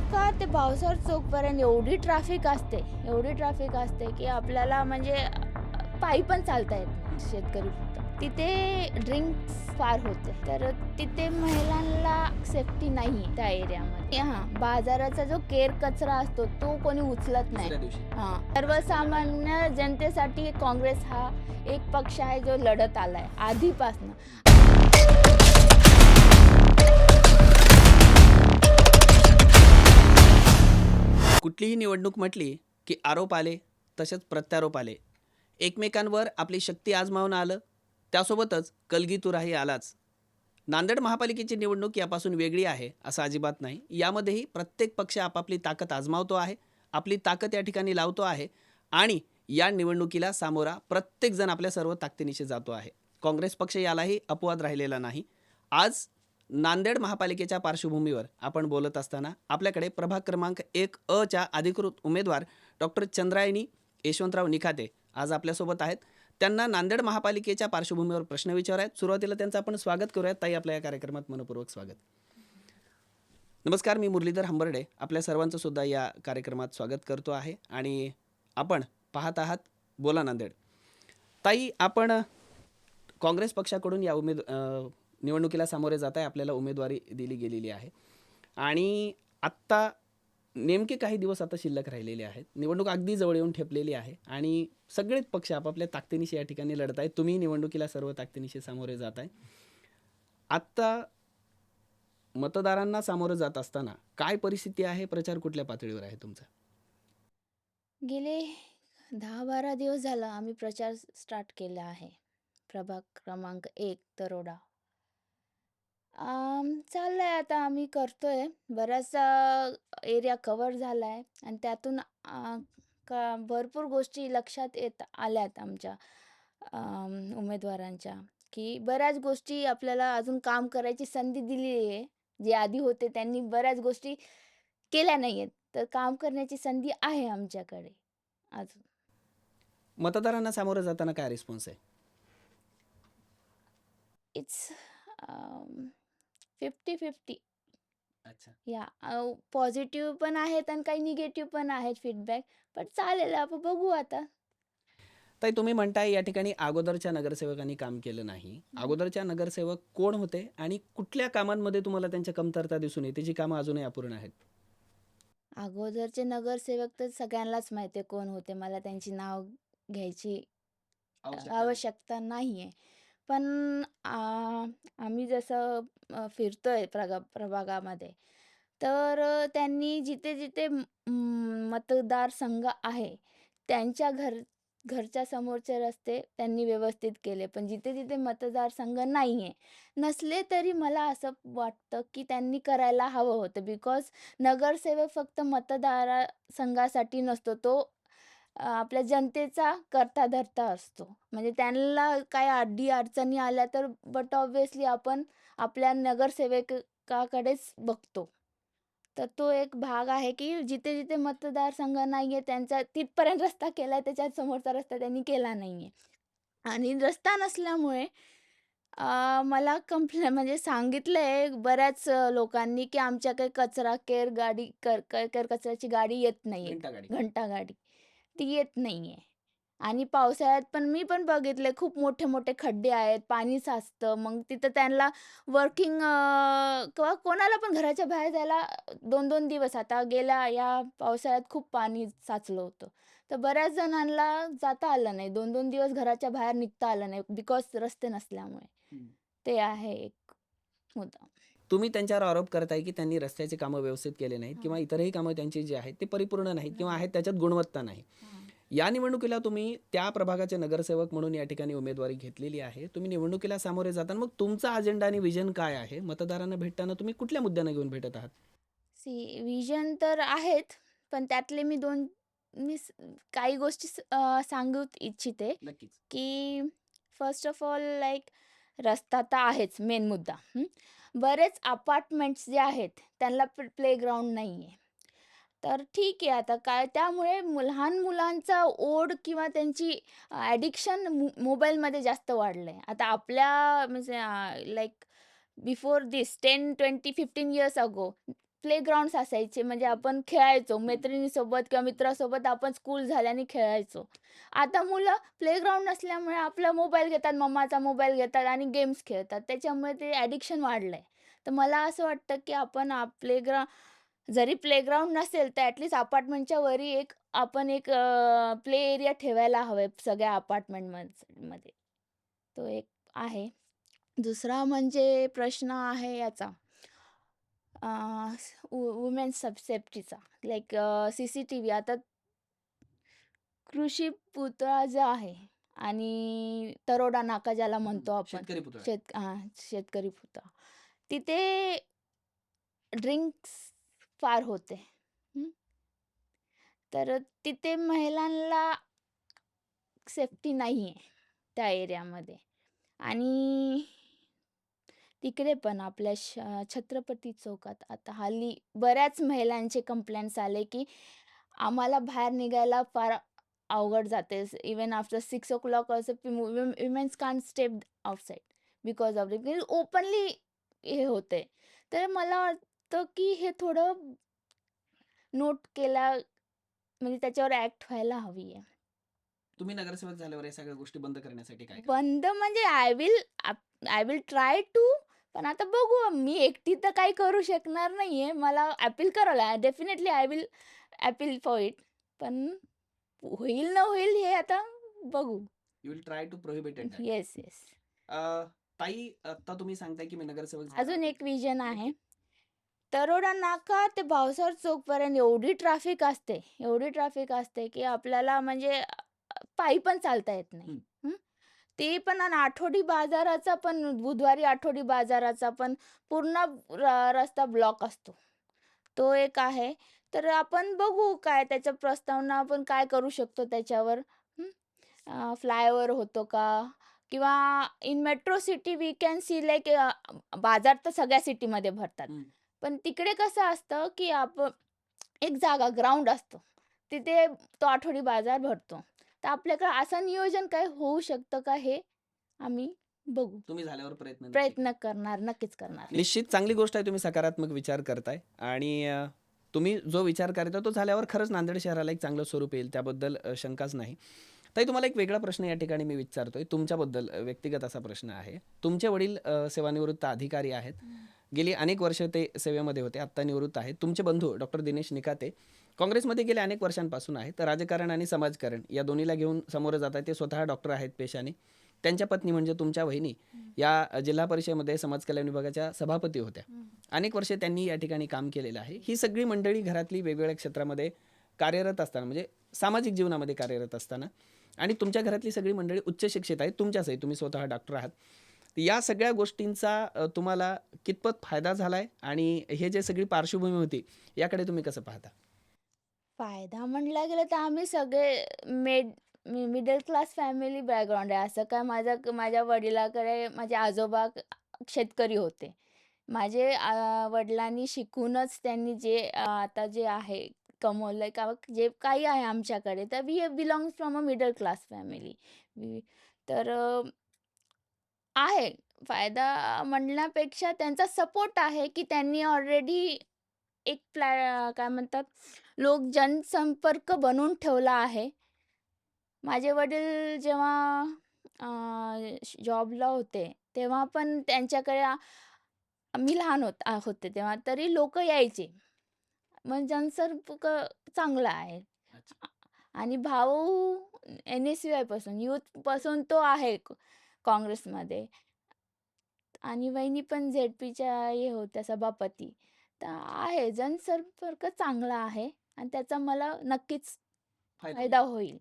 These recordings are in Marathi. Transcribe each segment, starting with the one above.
नाका ते भावसार चौकपर्यंत एवढी ट्रॅफिक असते एवढी ट्रॅफिक असते की आपल्याला म्हणजे पायी पण चालता येत नाही. शेतकरी तिथे ड्रिंक्स फार होते. तर तिथे महिलांना सेफ्टी नाही त्या एरियामध्ये हां बाजाराचा जो केर कचरा असतो तो कोणी उचलत नाही. हां सर्वसामान्य जनतेसाठी काँग्रेस हा एक पक्ष आहे जो लढत आलाय आधीपासनं. कुठलीही निवडणूक म्हटली की आरोप आले तसेच प्रत्यारोप आले. एकमेकांवर आपली शक्ती आजमावून आलं त्यासोबतच कलगीतुराही आलाच. नांदेड महापालिकेची निवडणूक यापासून वेगळी आहे असं अजिबात नाही. यामध्येही प्रत्येक पक्ष आपापली ताकद आजमावतो आहे आपली ताकद या ठिकाणी लावतो आहे आणि या निवडणुकीला सामोरा प्रत्येकजण आपल्या सर्व ताकदीनिशी जातो आहे. काँग्रेस पक्ष यालाही अपवाद राहिलेला नाही. आज नांदेड महापालिकेच्या पार्श्वभूमीवर आपण बोलत असताना आपल्याकडे प्रभाग क्रमांक एक अ च्या अधिकृत उमेदवार डॉक्टर चंद्रायणी यशवंतराव निखाते आज आपल्यासोबत आहेत. त्यांना नांदेड महापालिकेच्या पार्श्वभूमीवर प्रश्न विचारायत सुरुवातीला त्यांचं आपण स्वागत करूयात ताई आपल्या या कार्यक्रमात मनपूर्वक स्वागत. नमस्कार मी मुरलीधर हंबर्डे. आपल्या सर्वांचं सुद्धा या कार्यक्रमात स्वागत करतो आहे आणि आपण पाहत आहात बोला नांदेड. ताई आपण काँग्रेस पक्षाकडून या उमेद निवडणुकीला सामोरे जात आहे आपल्याला उमेदवारी दिली गेलेली आहे. आणि आत्ता नेमके काही दिवस आता शिल्लक राहिलेले आहेत. निवडणूक अगदी जवळ येऊन ठेपलेली आहे आणि सगळेच पक्ष आपापल्या ताकदीनिशी या ठिकाणी लढत आहेत तुम्ही निवडणुकीला सर्व ताकदीनिशी सामोरे जात आहे आत्ता मतदारांना सामोरं जात असताना काय परिस्थिती आहे? प्रचार कुठल्या पातळीवर आहे तुमचा? गेले दहा बारा दिवस झाला आम्ही प्रचार स्टार्ट केला आहे. प्रभाग क्रमांक एक तरोडा. आम, चाललंय आता आम्ही करतोय. बराचसा एरिया कव्हर झालाय आणि त्यातून का भरपूर गोष्टी लक्षात येत आल्यात आमच्या आम, उमेदवारांच्या की बऱ्याच गोष्टी आपल्याला अजून काम करायची संधी दिली आहे. जे आधी होते त्यांनी बऱ्याच गोष्टी केल्या नाही आहेत तर काम करण्याची संधी आहे आमच्याकडे अजून. मतदारांना सामोरं जाताना काय रिस्पॉन्स आहे? इट्स फिफ्टी अच्छा. या पॉझिटिव्ह पण आहेत आणि काही निगेटिव्ह पण आहेत फीडबॅक पण चालेल आपण बघू आता. ताई तुम्ही म्हणताय या ठिकाणी अगोदरच्या नगरसेवकांनी काम केलं नाही. अगोदरच्या नगरसेवक कोण होते आणि कुठल्या कामांमध्ये तुम्हाला त्यांच्या कमतरता दिसून येते जी कामं अजूनही अपूर्ण आहेत? अगोदरचे नगरसेवक तर सगळ्यांनाच माहिती आहे कोण होते मला त्यांची नाव घ्यायची आवश्यकता नाही. आहे पण आ, आम्ही जसं अ, फिरतोय प्रगा प्रभागामध्ये तर अ, त्यांनी जिथे जिथे म- मतदारसंघ आहे त्यांच्या घर घरच्या समोरचे रस्ते त्यांनी व्यवस्थित केले. पण जिथे जिथे मतदारसंघ नाही आहे नसले तरी मला असं वाटतं की त्यांनी करायला हवं होतं. बिकॉज नगरसेवक फक्त मतदारसंघासाठी नसतो तो अ, आपल्या जनतेचा करता धरता असतो. म्हणजे त्यांना काय अडी अडचणी आल्या तर बट ऑब्विसली आपण आपल्या नगरसेवकाकडेच बघतो. तर तो एक भाग आहे की जिथे जिथे मतदारसंघ नाही आहे त्यांचा तिथपर्यंत रस्ता केला आहे त्याच्यात समोरचा रस्ता त्यांनी केला नाही आहे आणि रस्ता नसल्यामुळे अ, मला कंप्ले म्हणजे सांगितलं आहे बऱ्याच अ, लोकांनी की आमच्याकडे कचरा केर गाडी कर कर केर कचऱ्याची गाडी येत नाही आहे घंटा गाडी. घंटा गाडी. ती येत नाही आहे आणि पावसाळ्यात पण मी पण बघितले खूप मोठे मोठे खड्डे आहेत पाणी साचतं मग तिथं त्यांना वर्किंग किंवा कोणाला पण घराच्या बाहेर जायला दोन दोन दिवस. आता गेल्या या पावसाळ्यात खूप पाणी साचलं होतं. तर बऱ्याच जणांना जाता आलं नाही. दोन दोन दिवस घराच्या बाहेर निघता आलं नाही बिकॉज रस्ते नसल्यामुळे. ते आहे एक मुद्दा. तुम्ही त्यांच्यावर आरोप करताय की त्यांनी रस्त्याची कामं व्यवस्थित केले नाहीत. किंवा इतरही कामं त्यांची जी आहेत ते परिपूर्ण नाहीत किंवा आहेत त्याच्यात गुणवत्ता नाही. या निवडणुकीला तुम्ही त्या प्रभागाचे नगरसेवक म्हणून या ठिकाणी उमेदवारी घेतलेली आहे. तुम्ही निवडणुकीला सामोरे जाताना मग तुमचा अजेंडा आणि विजन काय आहे? मतदारांना भेटताना तुम्ही कुठल्या मुद्द्यांना घेऊन भेटत आहात? सी विजन तर आहेत पण त्यातले मी दोन मी स- काही गोष्टी स- अ, सांगू इच्छिते नक्कीच. की फर्स्ट ऑफ ऑल लाईक रस्ता तर आहेच मेन मुद्दा. हं. बरेच अपार्टमेंट्स जे आहेत त्यांना प्लेग्राऊंड नाही आहे तर ठीक आहे आता काय त्यामुळे लहान मुलांचा ओढ किंवा त्यांची ॲडिक्शन मोबाईलमध्ये जास्त वाढलं आहे आता आपल्या म्हणजे like before this ten twenty fifteen years ago playground असायचे म्हणजे आपण खेळायचो मैत्रिणीसोबत किंवा मित्रासोबत आपण स्कूल झाल्याने खेळायचो. आता मुलं प्लेग्राऊंड नसल्यामुळे आपला मोबाईल घेतात मम्माचा मोबाईल घेतात आणि गेम्स खेळतात. त्याच्यामुळे ते ॲडिक्शन वाढलं आहे तर मला असं वाटतं की आपण आप प्लेग्रा जरी प्लेग्राऊंड नसेल तर ॲटलिस्ट अपार्टमेंटच्या वरी एक आपण एक प्ले एरिया ठेवायला हवे सगळ्या अपार्टमेंटमध्ये. मध्ये तो एक आहे. दुसरा म्हणजे प्रश्न आहे याचा. वुमेन्स सब सेफ्टीचा. Like C C T V. आता कृषी पुतळा जो आहे आणि तरोडा नाका ज्याला म्हणतो आपण शेतकरी पुतळा. शेत हां शेतकरी पुतळा. तिथे ड्रिंक्स फार होते. हं. तर तिथे महिलांना सेफ्टी नाही आहे त्या एरियामध्ये. आणि तिकडे पण आपल्या श छत्रपती चौकात. आता हल्ली बऱ्याच महिलांचे कंप्लेंट्स आले की आम्हाला बाहेर निघायला फार अवघड जाते. Even after six o'clock also women's can step outside because of the openly हे होते. तर मला वाटतं की हे थोडं नोट केला म्हणजे त्याच्यावर ॲक्ट व्हायला हवी आहे. तुम्ही नगरसेवक झाल्यावर या सगळ्या गोष्टी बंद करण्यासाठी काय? बंद म्हणजे I will I will try to पण आता बघू मी एकटी तर काही करू शकणार नाही आहे मला ॲपील करावं लागेल definitely I will appeal for it पण होईल न होईल हे आता बघू. You will try to prohibited yes yes ताई आता तुम्ही सांगताय की मी नगरसेवक अजून एक विजन आहे. तरोडा नाका ते भावसार चौकपर्यंत एवढी ट्रॅफिक असते. एवढी ट्रॅफिक असते की आपल्याला म्हणजे अ, पायी पण चालता येत नाही. हं. ते पण आणि आठवडी बाजाराचा पण बुधवारी आठवडी बाजाराचा पण पूर्ण रस्ता ब्लॉक असतो. तो एक आहे. तर आपण बघू काय त्याच्या प्रस्तावना आपण काय करू शकतो त्याच्यावर. फ्लायओव्हर होतो का? किंवा in metro city we can see like बाजार तर सगळ्या सिटीमध्ये भरतात. पण तिकडे कसं असतं की आपण एक जागा ग्राउंड असतो. तिथे तो आठवडी बाजार भरतो. तर आपल्याकडे असं नियोजन काय होऊ शकतं का हे आम्ही बघू. तुम्ही झाल्यावर प्रयत्न नक्की प्रयत्न करणार नक्कीच करणार. निश्चित चांगली गोष्ट आहे तुम्ही सकारात्मक विचार करताय. आणि अ, तुम्ही जो विचार करता तो झाल्यावर खरंच नांदेड शहराला एक चांगलं स्वरूप येईल त्याबद्दल अ, शंकाच नाही. ताई तुम्हाला एक वेगळा प्रश्न या ठिकाणी मी विचारतोय तुमच्याबद्दल अ, व्यक्तिगत असा प्रश्न आहे. तुमचे वडील अ, सेवानिवृत्त अधिकारी आहेत. गेली अनेक वर्ष ते सेवेमध्ये होते आत्ता निवृत्त आहेत. तुमचे बंधू डॉक्टर दिनेश निकाते काँग्रेसमध्ये गेले अनेक वर्षांपासून आहेत. तर राजकारण आणि समाजकारण या दोन्हीला घेऊन समोर जात आहेत. ते स्वतः डॉक्टर आहेत पेशाने. त्यांच्या पत्नी म्हणजे तुमच्या वहिनी या जिल्हा परिषदेमध्ये समाज कल्याण विभागाच्या सभापती होत्या. अनेक वर्षे त्यांनी या ठिकाणी काम केलेलं आहे. ही सगळी मंडळी घरातली वेगवेगळ्या क्षेत्रामध्ये कार्यरत असताना म्हणजे सामाजिक जीवनामध्ये कार्यरत असताना आणि तुमच्या घरातली सगळी मंडळी उच्च शिक्षित आहेत. तुमच्याचही तुम्ही स्वतः डॉक्टर आहात. या सगळ्या गोष्टींचा तुम्हाला कितपत फायदा झाला आहे आणि हे जे सगळी पार्श्वभूमी होती याकडे तुम्ही कसं पाहता? फायदा म्हटलं गेलं तर आम्ही सगळे made middle class family background आहे. असं काय माझ्या माझ्या वडिलाकडे माझे आजोबा शेतकरी होते. माझे वडिलांनी शिकूनच त्यांनी जे आता जे आहे कमवलं आहे का जे काही आहे आमच्याकडे तर we belongs from a middle class family तर आहे. फायदा म्हणण्यापेक्षा त्यांचा सपोर्ट आहे की त्यांनी ऑलरेडी एक प्लॅ काय म्हणतात लोक जनसंपर्क बनवून ठेवला आहे. माझे वडील जेव्हा जॉबला होते तेव्हा पण त्यांच्याकडे मी लहान होत होते तेव्हा तरी लोक यायचे. मग जनसंपर्क चांगला आहे. आणि भाऊ एन एस यू पासून यूथपासून तो आहे. काँग्रेसमध्ये. आणि वहिनी पण झेड पीच्या हे होत्या सभापती. तर आहे जनसंपर्क चांगला आहे आणि त्याचा मला नक्कीच फायदा होईल.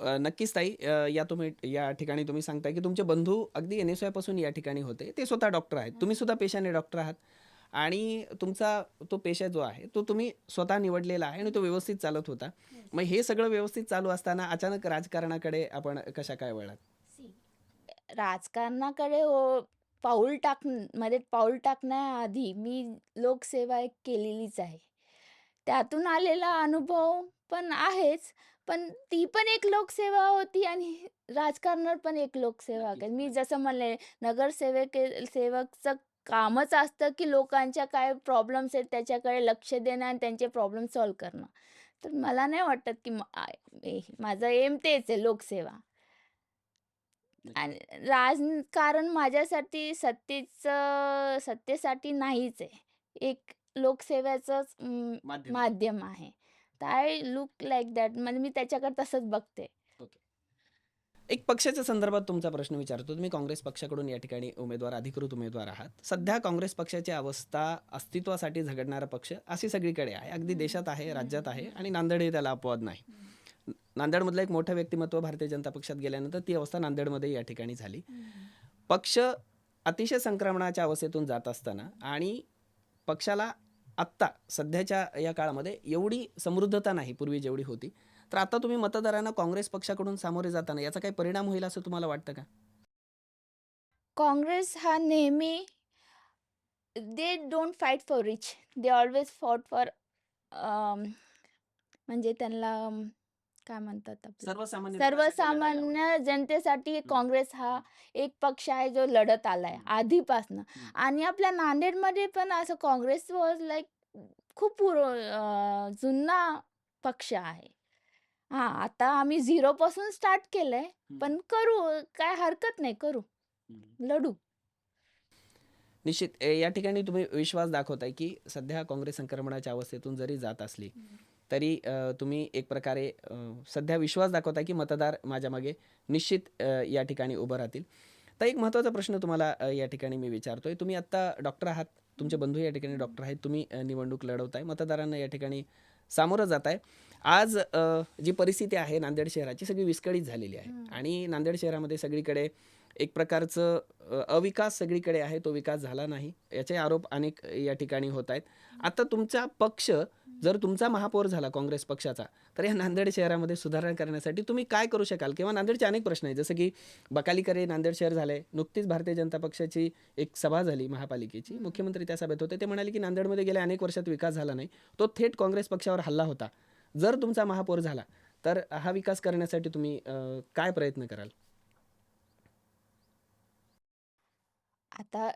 नक्कीच ताई अ, या तुम्ही या ठिकाणी तुम्ही सांगताय की तुमचे बंधू अगदी एन एसपासून या ठिकाणी होते. ते स्वतः डॉक्टर आहेत. तुम्ही सुद्धा पेशाने डॉक्टर आहात. आणि तुमचा तो पेशा जो आहे तो तुम्ही स्वतः निवडलेला आहे आणि तो व्यवस्थित चालत होता. मग हे सगळं व्यवस्थित चालू असताना अचानक राजकारणाकडे आपण कशा काय वळात राजकारणाकडे हो पाऊल टाकमध्ये पाऊल टाकण्याआधी मी लोकसेवा एक केलेलीच आहे त्यातून आलेला अनुभव पण आहेच पण ती पण एक लोकसेवा होती आणि राजकारणात पण एक लोकसेवा नक्कीच, मी नक्कीच. जसं म्हणले नगरसेवक सेवकचं कामच असतं की लोकांच्या काय प्रॉब्लेम्स आहेत त्याच्याकडे लक्ष देणं आणि त्यांचे प्रॉब्लेम सॉल्व्ह करणं. तर मला नाही वाटत की म माझं एम तेच आहे लोकसेवा. आणि राजकारण माझ्यासाठी सत्तेचं सत्तेसाठी नाहीच आहे. एक लोकसेवेचंच अं, माध्यम. माध्यम आहे. तर आय लूक लाइक दॅट म्हणजे मी त्याच्याकडे तसंच बघते. एक पक्षाच्या संदर्भात तुमचा प्रश्न विचारतो. तुम्ही काँग्रेस पक्षाकडून या ठिकाणी उमेदवार, अधिकृत उमेदवार आहात. सध्या काँग्रेस पक्षाची अवस्था अस्तित्वासाठी झगडणारा पक्ष अशी सगळीकडे आहे. अगदी देशात आहे, राज्यात आहे आणि नांदेड हे त्याला अपवाद नाही. नांदेडमधलं एक मोठं व्यक्तिमत्व भारतीय जनता पक्षात गेल्यानंतर ती अवस्था नांदेडमध्ये या ठिकाणी झाली. पक्ष अतिशय संक्रमणाच्या अवस्थेतून जात असताना आणि पक्षाला आत्ता सध्याच्या या काळामध्ये एवढी समृद्धता नाही पूर्वी जेवढी होती. तर आता तुम्ही मतदारांना काँग्रेस पक्षाकडून सामोरे जाताना याचा काही परिणाम होईल असं तुम्हाला वाटतं का? काँग्रेस हा नेहमी they don't fight for rich. They always fought for म्हणजे त्यांना काय म्हणतात आपलं सर्वसामान्य सर्वसामान्य जनतेसाठी काँग्रेस हा एक पक्ष आहे जो लढत आलाय आधीपासनं. आणि आपल्या नांदेडमध्ये पण असं काँग्रेस वॉज लाइक खूप पूर्व अं, जुना पक्ष आहे. हां, आता आम्ही झिरोपासून स्टार्ट केलंय. पण करू, काय हरकत नाही करू. लढू. निश्चित ए, या ठिकाणी तुम्ही विश्वास दाखवताय की सध्या काँग्रेस संक्रमणाच्या अवस्थेतून जरी जात असली तरी तुम्ही एक प्रकारे सध्या विश्वास दाखवताय की मतदार माझ्या मागे निश्चित या ठिकाणी उभं राहतील. तर एक महत्त्वाचा प्रश्न तुम्हाला या ठिकाणी मी विचारतोय. तुम्ही आत्ता डॉक्टर आहात. तुमचे बंधू या ठिकाणी डॉक्टर आहेत. तुम्ही निवडणूक लढवताय. मतदारांना या ठिकाणी सामोरं जाताय. आज अ, जी परिस्थिती आहे नांदेड शहराची सगळी विस्कळीत झालेली आहे. आणि नांदेड शहरामध्ये सगळीकडे एक प्रकारचं अविकास सगळीकडे आहे. तो विकास झाला नाही. याचे आरोप अनेक या ठिकाणी होत आहेत. आता तुमचा पक्ष जर तुमचा महापौर झाला काँग्रेस पक्षाचा, तर या नांदेड शहरामध्ये सुधारणा करण्यासाठी तुम्ही काय करू शकाल? किंवा नांदेडचे अनेक प्रश्न आहेत. जसं की बकालीकरे नांदेड शहर झालंय. नुकतीच भारतीय जनता पक्षाची एक सभा झाली महापालिकेची. मुख्यमंत्री त्या सभेत होते. ते म्हणाले की नांदेडमध्ये गेल्या अनेक वर्षात विकास झाला नाही. तो थेट काँग्रेस पक्षावर हल्ला होता. जर तुमचा महापौर झाला, तर हा विकास करण्यासाठी तुम्ही काय प्रयत्न कराल? आता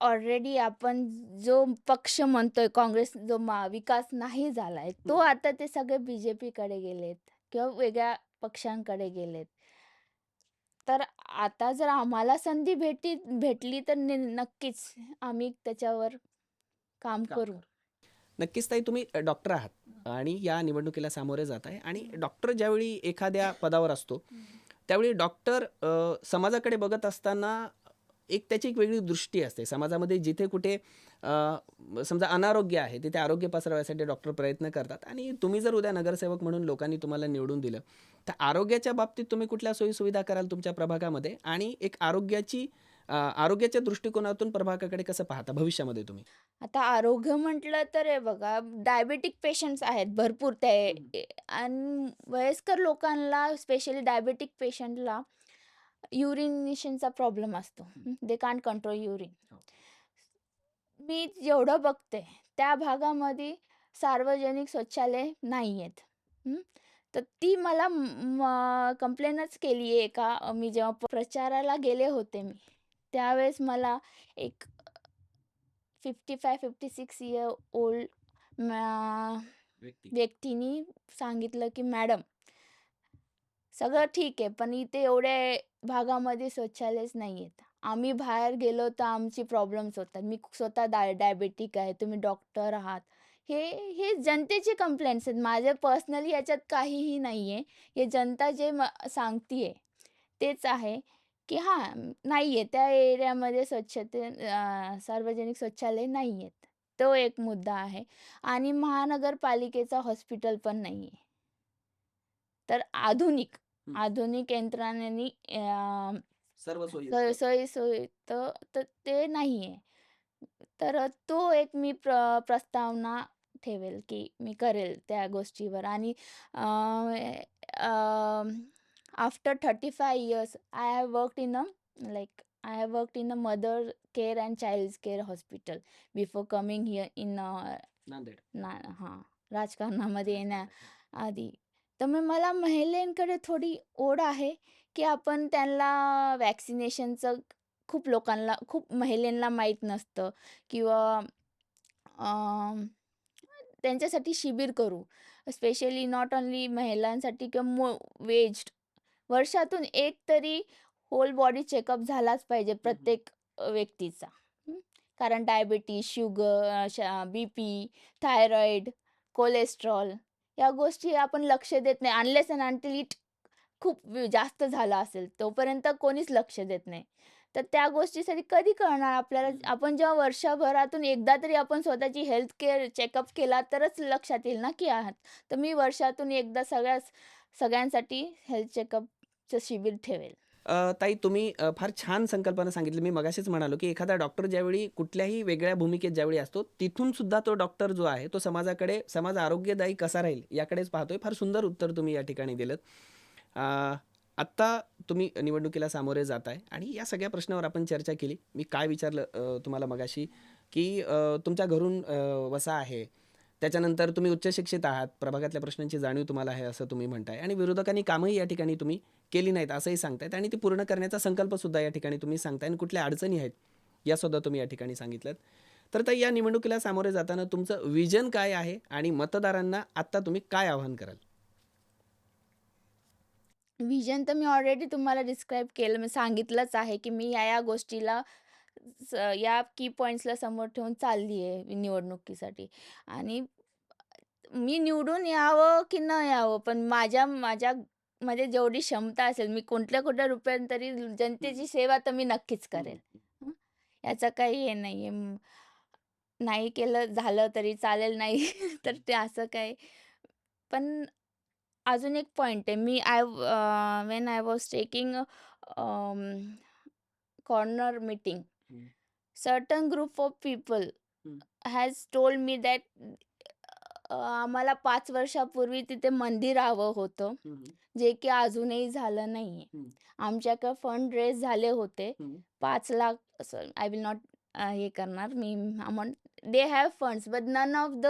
ऑलरेडी आपण जो पक्ष म्हणतोय काँग्रेस जो मा विकास नाही झालाय, तो हं. आता ते सगळे बी-जे-पीकडे गेलेत किंवा वेगळ्या पक्षांकडे गेलेत. तर आता जर आम्हाला संधी भेटी भेटली तर नि नक्कीच आम्ही त्याच्यावर काम काम करू. करू. नक्कीच ताई तुम्ही अ, डॉक्टर आहात आणि या निवडणुकीला सामोरे जाताय आणि डॉक्टर ज्यावेळी एखाद्या पदावर असतो, त्यावेळी डॉक्टर अ, समाजाकडे बघत असताना एक त्याची एक वेगळी दृष्टी असते. समाजामध्ये जिथे कुठे समजा अनारोग्य आहे, तिथे आरोग्य पसरवायसाठी डॉक्टर प्रयत्न करतात आणि तुम्ही जर उद्या नगरसेवक म्हणून लोकांनी तुम्हाला निवडून दिलं, तर आरोग्याच्या बाबतीत तुम्ही कुठल्या सोयी-सुविधा कराल तुमच्या प्रभागामध्ये आणि एक आरोग्याची आरोग्याच्या दृष्टिकोनातून प्रभागाकडे कसं पाहता भविष्यामध्ये तुम्ही? आता आरोग्य म्हटलं तर हे बघा डायबिटिक पेशंट्स आहेत भरपूर ते आणि वयस्कर लोकांना स्पेशली डायबिटिक पेशंटला युरिनेशनचा प्रॉब्लेम असतो. हं. They can't control urine. हो. मी जेवढं बघते त्या भागामध्ये सार्वजनिक शौचालय नाहीयेत. हं. तर ती मला म कंप्लेनच केली आहे एका मी जेव्हा प्रचाराला गेले होते मी, त्यावेळेस मला एक 55-56 इयर ओल्ड व्यक्ती. व्यक्तीनी सांगितलं की "मॅडम, सगळं ठीक आहे, पण इथे एवढ्या भागामध्ये शौचालयच नाहीयेत. आम्ही बाहेर गेलो तर आमची प्रॉब्लेम्स होतात. मी स्वतः डाय डायबेटिक आहे, तुम्ही डॉक्टर आहात." हे हे जनतेची कंप्लेंट्स आहेत. माझे पर्सनली याच्यात काहीही नाहीये. हे जनता जे म सांगतीये तेच आहे की हां, नाहीये त्या एरियामध्ये स्वच्छते अ, सार्वजनिक शौचालय नाहीयेत. तो एक मुद्दा आहे आणि महानगरपालिकेचं हॉस्पिटल पण नाहीये. तर आधुनिक, हं. आधुनिक यंत्रणेनी अ, सर्व सोयी सोय तर तर ते नाहीये. तर तो एक मी प्र प्रस्तावना ठेवेल की मी करेल त्या गोष्टीवर आणि uh, a, after 35 years I have worked in a like I have worked in a mother care and child care hospital before coming here in uh, Nanded. ना हां, राजकारणामध्ये राजकारणात. येण्याआधी. तर मग मला महिलांकडे थोडी ओढ आहे की आपण त्यांना व्हॅक्सिनेशनचं खूप लोकांना खूप महिलांना माहीत नसतं किंवा अं, त्यांच्यासाठी शिबिर करू. स्पेशली नॉट ओन्ली महिलांसाठी किंवा मो वेज्ड वर्षातून एक तरी होल बॉडी चेकअप झालाच पाहिजे प्रत्येक अ, व्यक्तीचा. हं. कारण diabetes sugar B P thyroid cholesterol या गोष्टी आपण लक्ष देत नाही. अनलेस अँड अनटिल इट खूप जास्त झालं असेल तोपर्यंत कोणीच लक्ष देत नाही. तर त्या गोष्टीसाठी कधी कळणार आपल्याला? आपण जेव्हा वर्षभरातून एकदा तरी आपण स्वतःची हेल्थ केअर चेकअप केला तरच लक्षात येईल ना की आहात. तर मी वर्षातून एकदा सगळ्याच सगळ्यांसाठी हेल्थ चेकअपचं शिबिर ठेवेल. ताई तुम्ही फार छान संकल्पना सांगितली. मी मगाशीच म्हणालो की एखादा डॉक्टर ज्यावेळी कुठल्याही वेगळ्या भूमिकेत ज्यावेळी असतो तिथून सुद्धा तो डॉक्टर जो आहे तो समाजाकडे समाज आरोग्यदायी कसा राहील याकडेच पाहतोय. फार सुंदर उत्तर तुम्ही या ठिकाणी दिलं आत्ता तुम्ही निवडणुकीला सामोरे जात आहे आणि या सगळ्या प्रश्नावर आपण चर्चा केली. मी काय विचारलं तुम्हाला मगाशी की तुमच्या घरून वसा आहे त्याच्यानंतर तुम्ही उच्च शिक्षित आहात प्रभागातल्या प्रश्नांची जाणीव तुम्हाला आहे असं तुम्ही म्हणताय. आणि विरोधकांनी कामही या ठिकाणी तुम्ही केली नाहीत असंही सांगतायत आणि ती पूर्ण करण्याचा संकल्प सुद्धा या ठिकाणी तुम्ही सांगताय आणि कुठल्या अडचणी आहेत यासुद्धा तुम्ही या ठिकाणी सांगितलं तर त्या या निवडणुकीला सामोरे जाताना तुमचं विजन काय आहे आणि मतदारांना आत्ता तुम्ही काय आवाहन कराल? विजन तर मी ऑलरेडी तुम्हाला डिस्क्राईब केलं मी सांगितलंच आहे की मी या या गोष्टीला स- या की पॉईंट्सला समोर ठेवून चालली आहे निवडणुकीसाठी. आणि मी निवडून यावं की न यावं पण माझ्या माझ्या मध्ये जेवढी क्षमता असेल मी कोणत्या कोणत्या रुपयां तरी जनतेची सेवा तर मी नक्कीच करेल. हं? याचं काही हे नाही आहे नाही केलं झालं तरी चालेल नाही तर ते असं काय पण अजून एक पॉइंट आहे. मी I when I was taking corner meeting certain group of people. Has told me that आम्हाला पाच वर्षापूर्वी तिथे मंदिर हवं होतं जे की अजूनही झालं नाही आहे हम्म. आमच्याकडे फंड रेज झाले होते. पाच लाख असं आय विल नॉट हे करणार. मी amount they have funds but none of the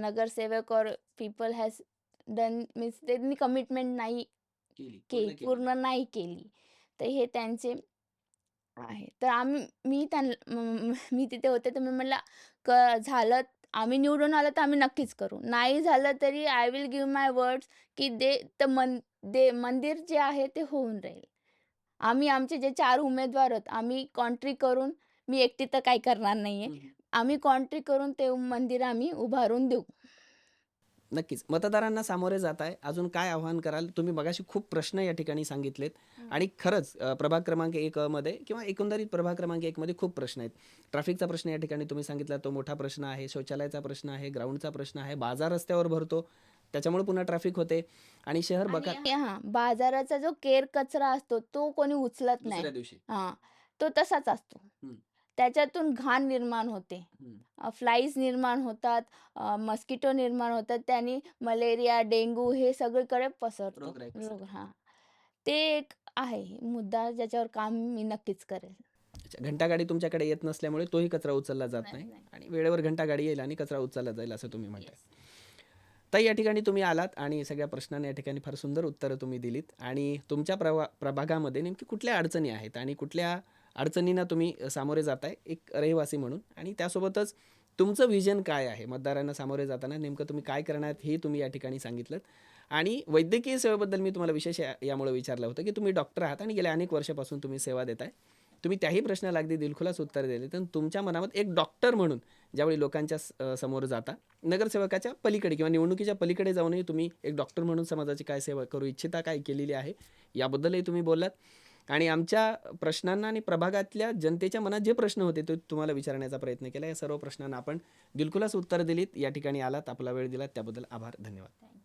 नगरसेवक और पीपल हॅज डन मीन्स त्यांनी कमिटमेंट नाही केली. पूर्ण नाही केली. तर हे त्यांचे आहे. तर आम्ही मी त्यांना मी तिथे होते तर मी म्हटलं क झालं आम्ही निवडून आलं तर आम्ही नक्कीच करू. नाही झालं तरी I will give my words की दे तर मन दे मंदिर जे आहे ते होऊन राहील. आम्ही आमचे जे चार उमेदवार आहेत आम्ही कॉन्ट्री करून मी एकटी तर काही करणार नाही आहे आम्ही कॉन्ट्री करून ते मंदिर आम्ही उभारून देऊ. नक्कीच. मतदारांना सामोरे जात आहे. अजून काय आव्हान कराल? तुम्ही मगाशी खूप प्रश्न या ठिकाणी सांगितलेत. आणि खरंच प्रभाग क्रमांक एक मध्ये किंवा एकंदरीत प्रभाग क्रमांक एक मध्ये खूप प्रश्न आहेत. ट्रॅफिकचा प्रश्न या ठिकाणी तुम्ही सांगितला तो मोठा प्रश्न आहे शौचालयाचा प्रश्न आहे ग्राउंडचा प्रश्न आहे बाजार रस्त्यावर भरतो. त्याच्यामुळे पुन्हा ट्रॅफिक होते. आणि शहर बघा हा बाजाराचा जो केर कचरा असतो तो कोणी उचलत नाही. दिवशी. हा तो तसाच असतो. त्याच्यातून घाण निर्माण होते. फ्लाईज निर्माण होतात मस्किटो निर्माण होतात त्यांनी मलेरिया डेंगू हे सगळीकडे पसरतो. रोग हा ते एक आहे मुद्दा ज्याच्यावर काम मी नक्कीच करेल घंटागाडी तुमच्याकडे येत नसल्यामुळे तोही कचरा उचलला जात नाही. आणि वेळेवर घंटागाडी येईल आणि कचरा उचलला जाईल असं तुम्ही म्हणताय ताई या ठिकाणी तुम्ही आलात आणि सगळ्या प्रश्नांना या ठिकाणी फार सुंदर उत्तरं तुम्ही दिलीत आणि तुमच्या प्रभा प्रभागामध्ये नेमकी कुठल्या अडचणी आहेत आणि कुठल्या अडचणींना तुम्ही सामोरे जाताय एक रहिवासी म्हणून. आणि त्यासोबतच तुमचं व्हिजन काय आहे? मतदारांना सामोरे जाताना नेमकं तुम्ही काय करणार हे तुम्ही या ठिकाणी सांगितलं आणि वैद्यकीय सेवेबद्दल मी तुम्हाला विशेष या- यामुळे विचारलं होतं की तुम्ही डॉक्टर आहात आणि गेल्या अनेक वर्षापासून तुम्ही सेवा देताय. तुम्ही त्याही प्रश्नाला अगदी दिलखुलास उत्तर दिले. तर तुमच्या मनामध्ये एक डॉक्टर म्हणून ज्यावेळी लोकांच्या स- समोर जाता नगरसेवकाच्या पलीकडे किंवा निवडणुकीच्या पलीकडे जाऊनही तुम्ही एक डॉक्टर म्हणून समाजाची काय सेवा करू इच्छिता काय केलेली आहे याबद्दलही तुम्ही बोललात. आणि आमच्या प्रश्नांना आणि प्रभागातल्या जनतेच्या मनात जे प्रश्न होते ते तुम्हाला विचारण्याचा प्रयत्न केला. या सर्व प्रश्नांना आपण दिलखुलास उत्तर दिलीत. या ठिकाणी आलात. आपला वेळ दिलात. त्याबद्दल आभार. धन्यवाद.